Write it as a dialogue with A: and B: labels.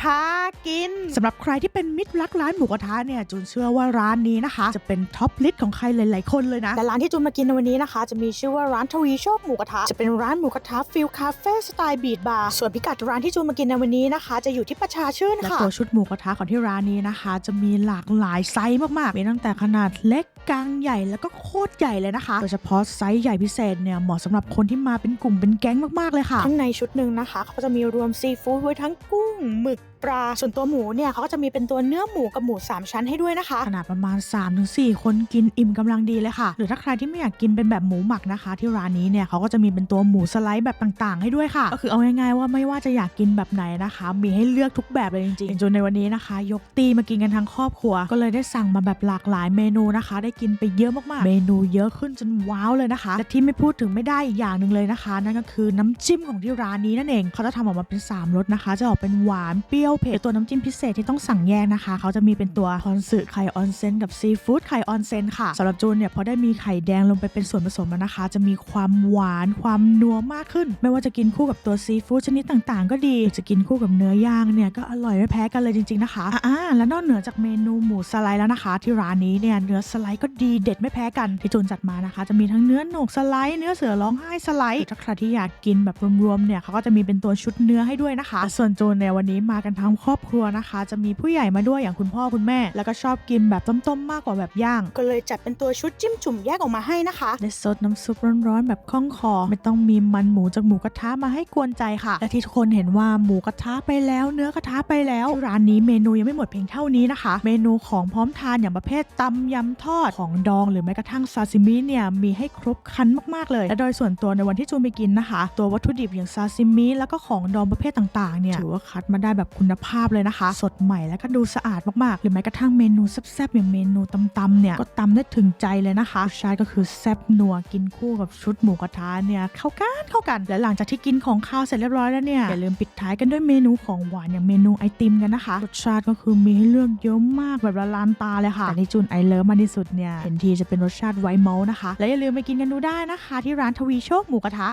A: พากินสำหรับใครที่เป็นมิตรรักร้านหมูกระทะเนี่ยจูนเชื่อว่าร้านนี้นะคะ จะเป็นท็อปลิสต์ของใครหลายๆคนเลยนะ
B: และร้านที่จูนมากินในวันนี้นะคะ จะมีชื่อว่าร้านทวีโชคหมูกระทะจะเป็นร้านหมูกระทะฟิลคาเฟ่สไตล์บีทบาร์ส่วนพิกัดร้านที่จูนมากินในวันนี้นะคะ จะอยู่ที่ประชาชื่น
A: และ
B: ค่ะ
A: ตัวชุดหมูกระทะของที่ร้านนี้นะคะ จะมีหลากหลายไซส์มากๆมีตั้งแต่ขนาดเล็กกลางใหญ่แล้วก็โคตรใหญ่เลยนะคะ โดยเฉพาะไซส์ใหญ่พิเศษเนี่ยเหมาะสำหรับคนที่มาเป็นกลุ่มเป็นแก๊งมากๆเลยค่ะ
B: ข้างในชุดหนึ่งนะคะเขาก็จะมีรวมซีฟู้ดไว้ทั้งกุ้งหมึกปลาส่วนตัวหมูเนี่ยเขาก็จะมีเป็นตัวเนื้อหมูกับหมูสามชั้นให้ด้วยนะคะ
A: ขนาดประมาณ 3-4 คนกินอิ่มกำลังดีเลยค่ะ หรือถ้าใครที่ไม่อยากกินเป็นแบบหมูหมักนะคะ ที่ร้านนี้เนี่ยเขาก็จะมีเป็นตัวหมูสไลด์แบบต่างๆ ให้ด้วยค่ะ ก็คือเอาง่ายๆว่าไม่ว่าจะอยากกินแบบไหนนะคะ มีให้เลือกทุกแบบเลยจริงๆจนในวันนี้นะคะ ยกตีมากินกันทั้งครอบครัว ก็เลยได้สั่งมาแบบหลากหลายเมนูนะคะได้กินไปเยอะมากๆ เมนูเยอะขึ้นจนว้าวเลยนะคะและที่ไม่พูดถึงไม่ได้อีกอย่างหนึ่งเลยนะคะ นั่นก็คือน้ำจิ้มของที่ร้านนี้นั่นเองเขาจะทำออกมาเป็นสามรสนะคะ จะออกเป็นหวานเปรี้ยวเผ็ดตัวน้ำจิ้มพิเศษที่ต้องสั่งแยกนะคะ เขาจะมีเป็นตัวคอนสึไข่ออนเซนกับซีฟู้ดไข่ออนเซนค่ะสำหรับจูนเนี่ยพอได้มีไข่แดงลงไปเป็นส่วนผสมแล้วนะคะ จะมีความหวานความนัวมากขึ้น ไม่ว่าจะกินคู่กับตัวซีฟู้ดชนิดต่างๆ ก็ดีหรือจะกินคู่กับเนื้อย่างเนี่ยก็อร่อยไม่แพ้กันเลยจริงๆนะคะอ่าๆแล้วนอกเหนือจากเมนูหมูสไลด์แล้วนะคะ ที่ร้านนี้เนี่ยเนื้อสไลด์ก็ดีเด็ดไม่แพ้กันที่จูนจัดมานะคะ จะมีทั้งเนื้อโหนกสไลด์เนื้อเสือร้องไห้สไลด์หรือถ้าใครที่อยากกินแบบรวมๆเนี่ยเขาก็จะมีเป็นตัวชุดเนื้อให้ด้วยนะคะ ส่วนจูนเนี่ยวันนี้มากันทั้งครอบครัวนะคะ จะมีผู้ใหญ่มาด้วยอย่างคุณพ่อคุณแม่ แล้วก็ชอบกินแบบต้มๆมากกว่าแบบย่าง
B: ก็เลยจัดเป็นตัวชุดจิ้มจุ่มแยกออกมาให้นะคะ
A: ได้ซดน้ำซุปร้อนๆแบบคล่องคอ ไม่ต้องมีมันหมูจากหมูกระทะมาให้กวนใจค่ะ และที่ทุกคนเห็นว่าหมูกระทะไปแล้ว เนื้อกระทะไปแล้วร้านนี้เมนูยังไม่หมดเพียงเท่านี้นะคะ เมนูของพร้อมทานอย่างประเภทตำยำทอดของดองหรือแม้กระทั่งซาซิมิเนี่ยมีให้ครบครันมากๆเลยและโดยส่วนตัวในวันที่จูนไปกินนะคะ ตัววัตถุดิบอย่างซาซิมิแล้วก็ของดองประเภทต่างๆเนี่ยถือว่าคัดมาได้แบบคุณภาพเลยนะคะ สดใหม่แล้วก็ดูสะอาดมากๆ หรือแม้กระทั่งเมนูแซ่บๆอย่างเมนูตำๆเนี่ยก็ตำได้ถึงใจเลยนะคะรสชาติก็คือแซ่บนัวกินคู่กับชุดหมูกระทะเนี่ยเข้ากันเข้ากันและหลังจากที่กินของข้าวเสร็จเรียบร้อยแล้วเนี่ยอย่าลืมปิดท้ายกันด้วยเมนูของหวานอย่างเมนูไอติมกันนะคะรสชาติก็คือมีให้เลือกเยอะมากแบบละลานตาเลยค่ะแต่ที่จูนไอเลิฟมาที่สุดเนี่ยเห็นทีจะเป็นรสชาติไวท์เมลนะคะ และอย่าลืมไปกินกันดูได้นะคะ ที่ร้านทวีโชคหมูกระทะ